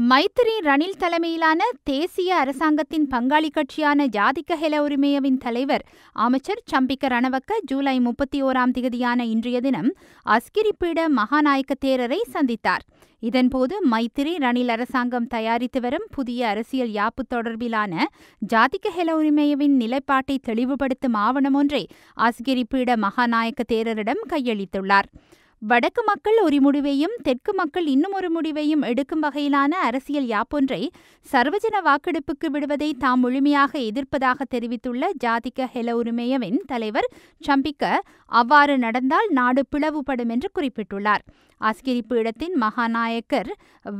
மைத்திரி ரணில் தலைமையிலான தேசிய அரசாங்கத்தின் பங்காளி கட்சியான ஜாதிக ஹெல உரிமையவின் தலைவர் அமைச்சர் சம்பிக்க ரணவக்க ஜூலை முப்பத்தி ஓராம் திகதியான இன்றைய தினம் அஸ்கிரிப்பீட மகாநாயக்க தேரரை சந்தித்தார். இதன்போது மைத்திரி ரணில் அரசாங்கம் தயாரித்து வரும் புதிய அரசியல் யாப்பு தொடர்பிலான ஜாதிக ஹெல உரிமையவின் நிலைப்பாட்டை தெளிவுபடுத்தும் ஆவணம் ஒன்றை அஸ்கிரிப்பீட மகாநாயக்க தேரரிடம் கையளித்துள்ளார். வடக்கு மக்கள் ஒரு முடிவையும் தெற்கு மக்கள் இன்னும் ஒரு முடிவையும் எடுக்கும் வகையிலான அரசியல் யாப்பொன்றை சர்வஜன வாக்கெடுப்புக்கு விடுவதை தாம் முழுமையாக எதிர்ப்பதாக தெரிவித்துள்ள ஜாதிக ஹெல உரிமையவின் தலைவர் சம்பிக்க அவ்வாறு நடந்தால் நாடு பிளவுபடும் என்று குறிப்பிட்டுள்ளார். அஸ்கிரி பீடத்தின் மகாநாயக்கர்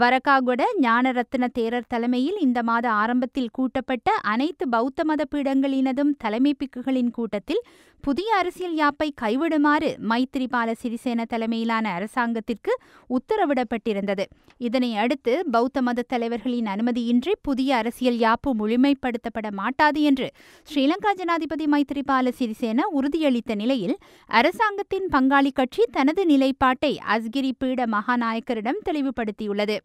வரகாகுட ஞானரத்ன தேரர் தலைமையில் இந்த மாத ஆரம்பத்தில் கூட்டப்பட்ட அனைத்து பௌத்த மத பீடங்களினதும் தலைமை பிக்குகளின் கூட்டத்தில் புதிய அரசியல் யாப்பை கைவிடுமாறு மைத்திரிபால சிறிசேன தலைமையிலான அரசாங்கத்திற்கு உத்தரவிடப்பட்டிருந்தது. இதனை அடுத்து பௌத்த மத தலைவர்களின் அனுமதியின்றி புதிய அரசியல் யாப்பு முழுமைப்படுத்தப்பட மாட்டாது என்று ஸ்ரீலங்கா ஜனாதிபதி மைத்திரிபால சிறிசேன உறுதியளித்த நிலையில் அரசாங்கத்தின் பங்காளி கட்சி தனது நிலைப்பாட்டை அஸ்கிரி பீட மகாநாயக்கரிடம் தெளிவுபடுத்தியுள்ளது.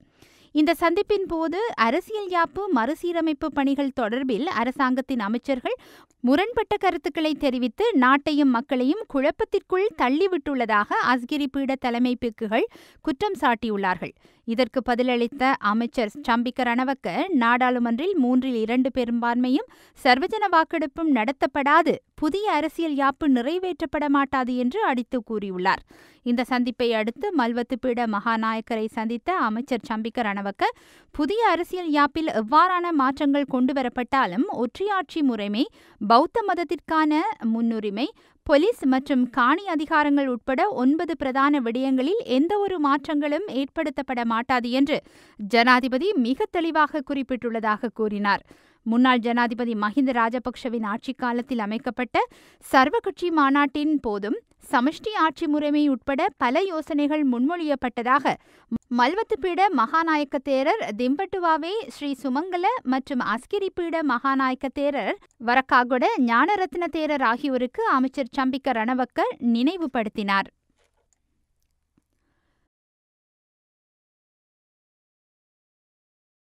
இந்த சந்திப்பின் போது அரசியல் யாப்பு மறுசீரமைப்பு பணிகள் தொடர்பில் அரசாங்கத்தின் அமைச்சர்கள் முரண்பட்ட கருத்துக்களை தெரிவித்து நாட்டையும் மக்களையும் குழப்பத்திற்குள் தள்ளிவிட்டுள்ளதாக அஸ்கிரி பீட தலைமை பிக்குகள் குற்றம் சாட்டியுள்ளார்கள். இதற்கு பதிலளித்த அமைச்சர் சம்பிக்க ரணவக்க நாடாளுமன்றில் மூன்றில் இரண்டு பெரும்பான்மையும் சர்வஜன வாக்கெடுப்பும் நடத்தப்படாது புதிய அரசியல் யாப்பு நிறைவேற்றப்பட மாட்டாது என்று அடித்து கூறியுள்ளார். இந்த சந்திப்பை அடுத்து மல்வத்துப்பீட மகாநாயக்கரை சந்தித்த அமைச்சர் சம்பிக்க ரணவக்க புதிய அரசியல் யாப்பில் எவ்வாறான மாற்றங்கள் கொண்டுவரப்பட்டாலும் ஒற்றையாட்சி முறைமை பௌத்த மதத்திற்கான முன்னுரிமை போலீஸ் மற்றும் காணி அதிகாரங்கள் உட்பட ஒன்பது பிரதான விடயங்களில் எந்த ஒரு மாற்றங்களும் ஏற்படுத்தப்பட மாட்டாது என்று ஜனாதிபதி மிக தெளிவாக குறிப்பிட்டுள்ளதாக கூறினார். முன்னாள் ஜனாதிபதி மஹிந்த ராஜபக்ஷவின் ஆட்சிக் காலத்தில் அமைக்கப்பட்ட சர்வகட்சி மாநாட்டின் போதும் சமஷ்டி ஆட்சி முறைமை உட்பட பல யோசனைகள் முன்மொழியப்பட்டதாக மல்வத்துப்பீட மகாநாயக்க தேரர் திம்பட்டுவாவே ஸ்ரீ சுமங்கல மற்றும் அஸ்கிரி பீட மகாநாயக்க தேரர் வரக்காகொட ஞானரத்ன தேரர் ஆகியோருக்கு அமைச்சர் சம்பிக்க ரணவக்க நினைவுபடுத்தினார்.